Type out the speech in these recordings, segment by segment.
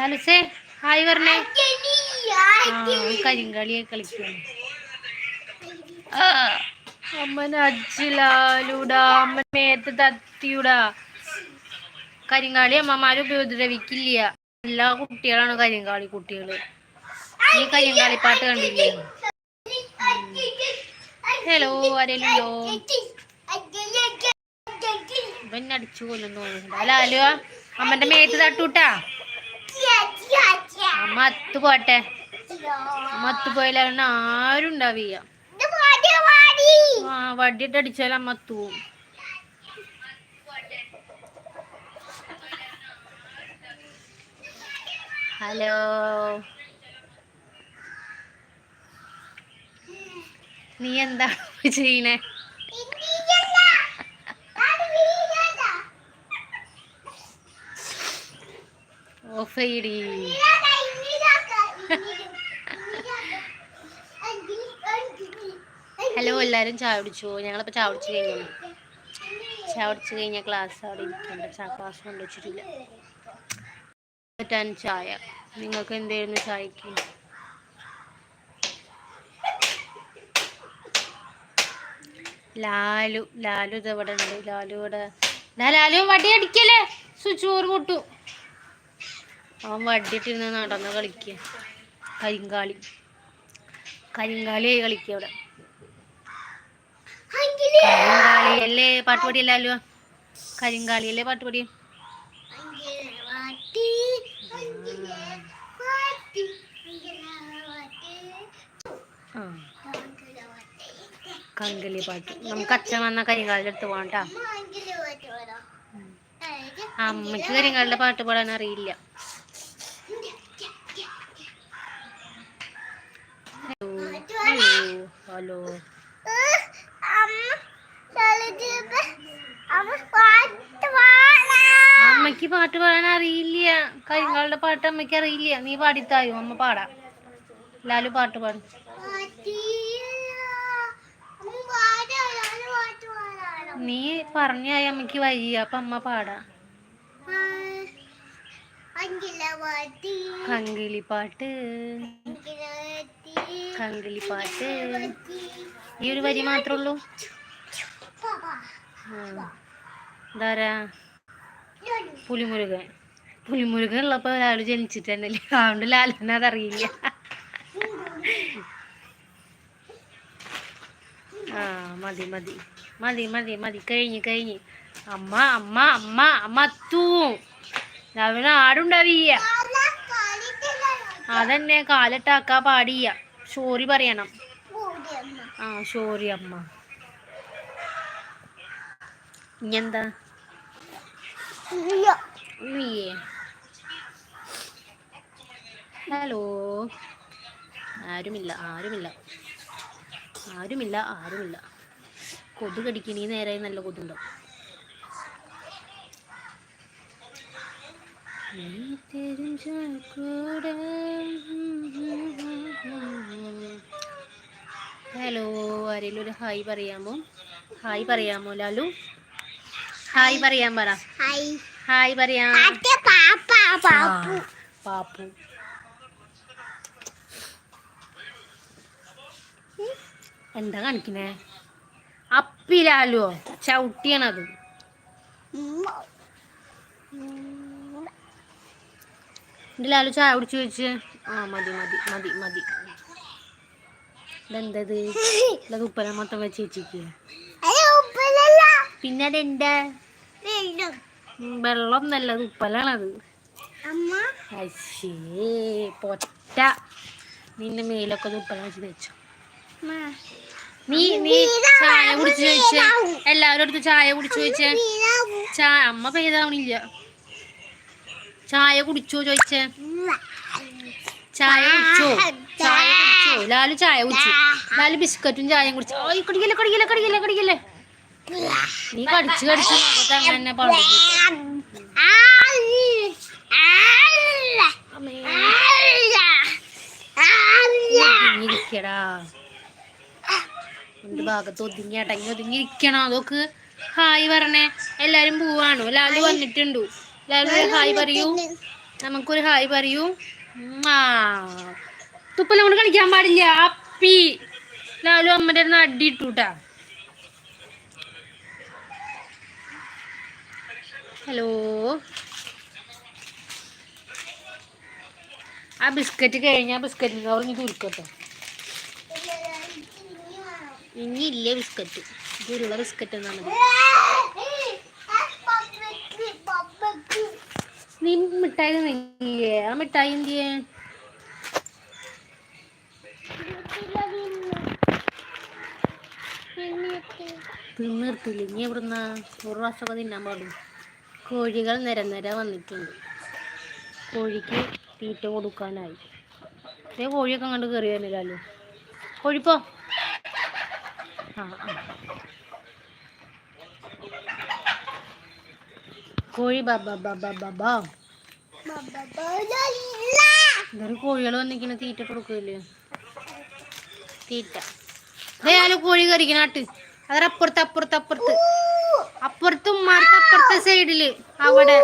ഹലസേ hi പറഞ്ഞേ. കരിങ്കളിയെ കളിക്കുന്നു. അമ്മൻ അജ്ജിലാലൂടാ അമ്മൻ മേത്ത് തത്തിയൂടാ. കരിങ്കാളി അമ്മമാരും ഉപദ്രവിക്കില്ല. എല്ലാ കുട്ടികളാണ് കരിങ്കാളി കുട്ടികൾ ഈ കരിങ്കാളി പാട്ട് കണ്ടില്ലേ? ഹലോ ആരേലുണ്ടോ? ഇവൻ അടിച്ചു കൊല്ലുന്നു തോന്നുന്നുണ്ട്. അല്ല അലുവ അമ്മന്റെ മേത്ത് തട്ടൂട്ടാ. അമ്മ അത്ത് പോട്ടെ. അമ്മ അത്ത് പോയാലും ആരും ഉണ്ടാവില്ല. ആ വടിയിട്ട് അടിച്ചാൽ അമ്മ പോവും. ഹലോ. നീ എന്താ ചെയ്യണേ? ഓഫ് ഹലോ എല്ലാവരും ചാവിടിച്ചു ഞങ്ങളിപ്പോൾ ചാവിടിച്ചു കഴിഞ്ഞു. ചാവിടിച്ചു കഴിഞ്ഞ ക്ലാസ് അവിടെ ഇരിക്കണ്ട ക്ലാസ് കൊണ്ടുവച്ചിട്ടില്ല പറ്റാൻ ചായ. നിങ്ങൾക്ക് എന്തായിരുന്നു ചായക്ക്? ലാലു ലാലു ഇത് ഇവിടെ ഉണ്ട് ലാലു ഇവിടെ ലാലു വടി അടിക്കല്ലേ? സുച്ചോറ് കൂട്ടു അവൻ വടിയിട്ടിരുന്ന് നടന്ന് കളിക്കുക കരിങ്കാളി കരിങ്കാളിയായി കളിക്കുക അവിടെ. കരിങ്കാളിയല്ലേ പാട്ടുപടിയല്ലോ കരിങ്കാളിയല്ലേ പാട്ടുപടി? കങ്കലി പാട്ട്. നമുക്ക് അച്ഛൻ വന്ന കരിങ്കാളി അടുത്ത് പോകണ്ട അമ്മയ്ക്ക് കരിങ്കാളിയുടെ പാട്ട് പാടാൻ അറിയില്ല. ഹലോ അമ്മയ്ക്ക് പാട്ട് പാടാൻ അറിയില്ല. കരിങ്കാളുടെ പാട്ട് അമ്മയ്ക്ക് അറിയില്ല. നീ പാടിത്തായോ? അമ്മ പാടാ. ലാലു പാട്ട് പാടും. നീ പറഞ്ഞായി അമ്മയ്ക്ക് വയ്യ. അപ്പൊ അമ്മ പാടാ. കങ്കിളി പാട്ട് കങ്കിളി പാട്ട് ഈ ഒരു വരി മാത്രമേ ഉള്ളൂ എന്താരാ ഇതാരാ? പുലിമുരുകൻ. പുലിമുരുകൻ ഉള്ളപ്പോ ലാലു ജനിച്ചിട്ട് തന്നെ അതുകൊണ്ട് ലാലിന് അതറിയില്ല. ആ മതി മതി. മതി മതി മതി. കഴിഞ്ഞ് കഴിഞ്ഞ്. അമ്മ അമ്മ അമ്മ അമ്മ രാവിലെ ആടുണ്ടാവില്ല അതന്നെ കാലിട്ടാക്കാ പാടിയ. ഷോറി പറയണം. ആ ഷോറി അമ്മ ഇനിയെന്താ ഹലോ. ആരുമില്ല ആരുമില്ല. ആരുമില്ല ആരുമില്ല. കൊതു കടിക്കണീ നേരായി നേരെ നല്ല കൊതുണ്ടോ ഹലോ ആരെങ്കിലും ഒരു ഹായ് പറയാമോ? ഹായ് പറയാമോ ലാലു? ഹായ് പറയാൻ പറ. ഹായ്. പറയാം. പാപ്പു എന്താ കാണിക്കണേ? അപ്പിലാലോ ചവിട്ടിയാണത്. എന്റെ ലാലു ചായ കുടിച്ചു വെച്ച്. ആ മതി മതി മതി മതി. ഇതെന്തത്? ഇതത് ഉപ്പല മൊത്തം വെച്ച് വെച്ചിരിക്കുക പിന്നെ അതെന്താ? വെള്ളം. നല്ലത് ഉപ്പലാണത്. പൊറ്റ. നിന്റെ മേലൊക്കെ ഉപ്പല വെച്ച് വെച്ചു നീ നീ ചായ കുടിച്ചു ചോദിച്ചേ എല്ലാവരും അടുത്ത് ചായ കുടിച്ചു ചോദിച്ചേ ചായ അമ്മ പെയ്താവണില്ല. ചായ കുടിച്ചോ ചോദിച്ചേ? ചായ കുടിച്ചോ? ചായ കുടിച്ചോ? ലാലു ചായ കുടിച്ചു. ലാലു ബിസ്ക്കറ്റും ചായയും കുടിച്ചു. ഓ കുടിക്കല്ലേ കുടിക്കല്ലേ കുടിക്കല്ലേ കുടിക്കല്ലേ? നീ കടിച്ചു കടിച്ചു അങ്ങനെ ഒതുങ്ങിയിരിക്കടാ. എന്റെ ഭാഗത്ത് ഒതുങ്ങി അടങ്ങി ഒതുങ്ങി ഇരിക്കണോ അതൊക്കെ ഹായ് പറഞ്ഞേ. എല്ലാരും പോവാണോ? ലാലു വന്നിട്ടുണ്ടു? ലാലു ഒരു ഹായ് പറയൂ നമുക്കൊരു ഹായ് പറയൂ തുപ്പല കൊണ്ട് കളിക്കാൻ പാടില്ല അപ്പി ലാലു അമ്മന്റെ അടുത്ത് അടി ഇട്ടുട്ടാ ഹലോ ആ ബിസ്ക്കറ്റ് കഴിഞ്ഞാൽ ബിസ്ക്കറ്റിന് കവർ ഇനി തുരുക്കട്ടോ ഇനി ഇല്ലേ ബിസ്ക്കറ്റ്. ഇതിലുള്ള ബിസ്ക്കറ്റ് എന്നാ നീ മിഠായി നിന്നില്ലേ ആ മിഠായി എന്തിയേ? തിന്നിർത്തില്ല. ഇനി എവിടുന്ന? ഒരു പ്രാവശ്യമൊക്കെ തിന്നാൻ പാടും കോഴികൾ നിര നിര വന്നിട്ടുണ്ട്. കോഴിക്ക് തീറ്റ കൊടുക്കാനായി. അതേ കോഴിയൊക്കെ അങ്ങോട്ട് കയറി വരുന്നില്ലല്ലോ കോഴിപ്പോ? ആ ആ. കോഴി ബബ ബബ ബബ ഇതൊരു കോഴികൾ വന്നിങ്ങനെ തീറ്റ കൊടുക്കില്ലേ തീറ്റ. ദയാലും കോഴി കറിക്കണാട്ട് അതര അപ്പുറത്ത് അപ്പുറത്ത് അപ്പുറത്ത്. അപ്പുറത്തെ സൈഡിൽ അവിടെ.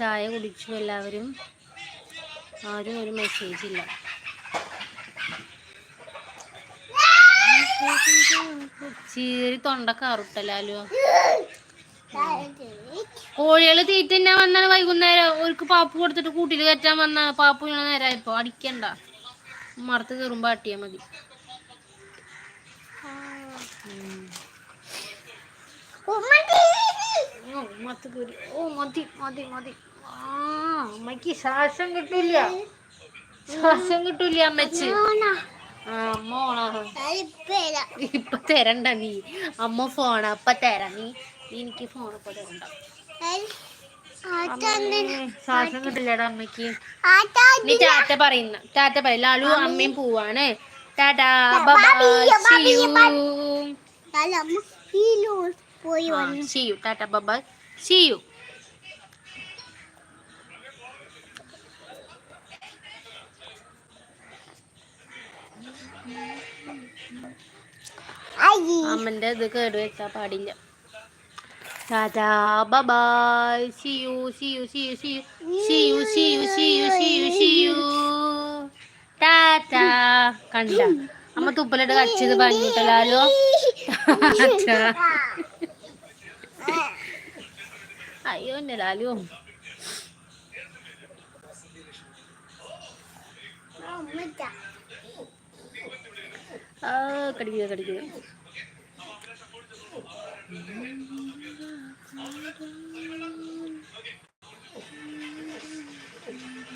ചായ കുടിച്ചു എല്ലാവരും ആരും ഒരു മെസ്സേജ് ഇല്ല ചീറി തൊണ്ട കറുട്ടലാലോ കോഴികൾ തീറ്റ തന്നെ വന്നാണ് വൈകുന്നേരം അവർക്ക് പാപ്പ് കൊടുത്തിട്ട് കൂട്ടിൽ കയറ്റാൻ വന്ന പാപ്പ് വീണ നേരമായപ്പോ അടിക്കണ്ട മറത്ത് കയറുമ്പോ അട്ടിയാ മതി. ഓ, മതി മതി മതി മതി അമ്മയ്ക്ക് ശ്വാസം കിട്ടില്ല. ശ്വാസം കിട്ടൂല അമ്മച്ച്. ആ അമ്മ ഓണാ ഇപ്പൊ തരണ്ട നീ. അമ്മ ഫോണ അപ്പൊ തരാ നീ. നീ എനിക്ക് ഫോൺ ഇപ്പൊ തരണ്ട. ശ്വാസം കിട്ടില്ലടാ അമ്മയ്ക്ക് നീ ടാറ്റ പറയുന്ന ടാറ്റ പറയും. ലാലു അമ്മയും പോവാണ്. ടാറ്റാ പോയി ചെയ്യൂ ടാറ്റ ബൈ സിയു അമ്മന്റെ ഇത് കേട് വെച്ചാ പാടില്ല. Tata bye see you see you see you see you see you see you see you see you see you tata. കണ്ട. അമ്മ തുപ്പലിട്ട് കച്ചത് പറഞ്ഞിട്ടല്ലോ അയ്യോ എന്നെ ലാലു. കടിക്കുക കടിക്കുക.